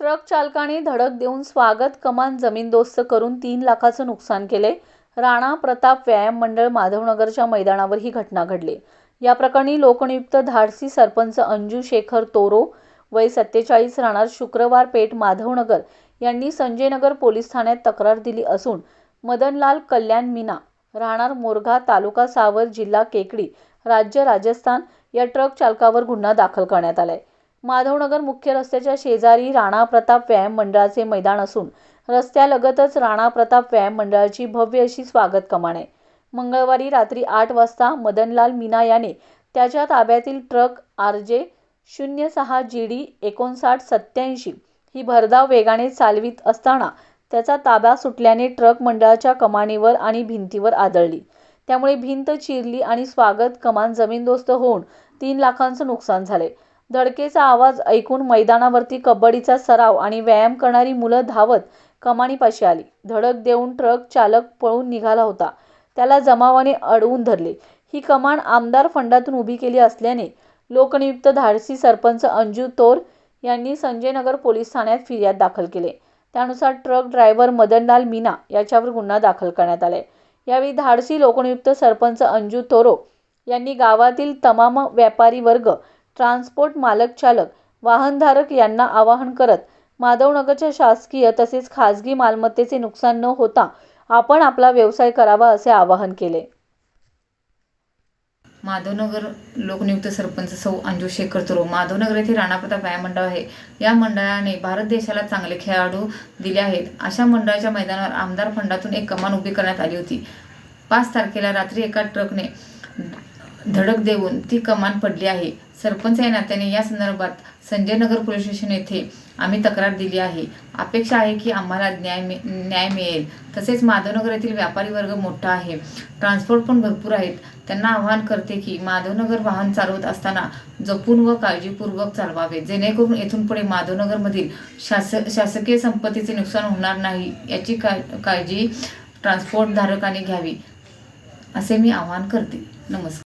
Truck चालकाने धडक देऊन स्वागत कमान जमीनदोस्त करून तीन लाखाचं नुकसान केले. राणा प्रताप व्यायाम मंडळ माधवनगरच्या मैदानावर ही घटना घडली. या प्रकरणी लोकनियुक्त धाडसी सरपंच अंजू शेखर तोरो वय सत्तेचाळीस राहणार शुक्रवार पेठ माधवनगर यांनी संजयनगर पोलीस ठाण्यात तक्रार दिली असून मदनलाल कल्याण मीना राहणार मोरघा तालुका सावर जिल्हा केकडी राज्य राजस्थान या ट्रक चालकावर गुन्हा दाखल करण्यात आलाय. माधवनगर मुख्य रस्त्याच्या शेजारी राणा प्रताप व्यायाम मंडळाचे मैदान असून रस्त्यालगतच राणा प्रताप व्यायाम मंडळाची भव्य अशी स्वागत कमान. आहे मंगळवारी रात्री आठ वाजता मदनलाल मीना याने त्याच्या ताब्यातील ट्रक आर जे शून्य सहा जी डी एकोणसाठ सत्याऐंशी ही भरधाव वेगाने चालवित असताना त्याचा ताबा सुटल्याने ट्रक मंडळाच्या कमानीवर आणि भिंतीवर आदळली. त्यामुळे भिंत चिरली आणि स्वागत कमान जमीनदोस्त होऊन तीन लाखांचं नुकसान झाले. धडकेचा आवाज ऐकून मैदानावरती कबड्डीचा सराव आणि व्यायाम करणारी मुलं धावत कमानीपाशी आली. धडक देऊन ट्रक चालक पळून निघाला होता. त्याला जमावाने अडवून धरले. ही कमान आमदार फंडातून उभी केली असल्याने लोकनियुक्त धाडसी सरपंच अंजू तोर यांनी संजयनगर पोलीस ठाण्यात फिर्याद दाखल केले. त्यानुसार ट्रक ड्रायव्हर मदनलाल मीना याच्यावर गुन्हा दाखल करण्यात आलाय. यावेळी धाडसी लोकनियुक्त सरपंच अंजू तोरो यांनी गावातील तमाम व्यापारी वर्ग ट्रान्सपोर्ट मालक चालक वाहनधारक यांना आवाहन करत माधवनगरच्या शासकीय तसेच खाजगी मालमत्तेचे नुकसान न होता आपण आपला व्यवसाय करावा असे आवाहन केले. माधवनगर लोकनियुक्त सरपंच सौ अंजू शेखर तुरो माधवनगर येथे राणाप्रताप व्यायाम मंडळ आहे. या मंडळाने भारत देशाला चांगले खेळाडू दिले आहेत. अशा मंडळाच्या मैदानावर आमदार फंडातून एक कमान उभी करण्यात आली होती. पाच तारखेला रात्री एका ट्रकने धडक देऊन ती कमान पडली आहे. सरपंच या नात्याने या संदर्भात संजयनगर पोलीस स्टेशन येथे आम्ही तक्रार दिली आहे. अपेक्षा आहे की आम्हाला न्याय मिळ न्याय मिळेल. तसेच माधवनगर येथील व्यापारी वर्ग मोठा आहे. ट्रान्सपोर्ट पण भरपूर आहेत. त्यांना आवाहन करते की माधवनगर वाहन चालवत असताना जपून व काळजीपूर्वक चालवावे. जेणेकरून येथून पुढे माधवनगरमधील शास शासकीय संपत्तीचे नुकसान होणार नाही याची का काळजी ट्रान्सपोर्टधारकांनी घ्यावी असे मी आवाहन करते. नमस्कार.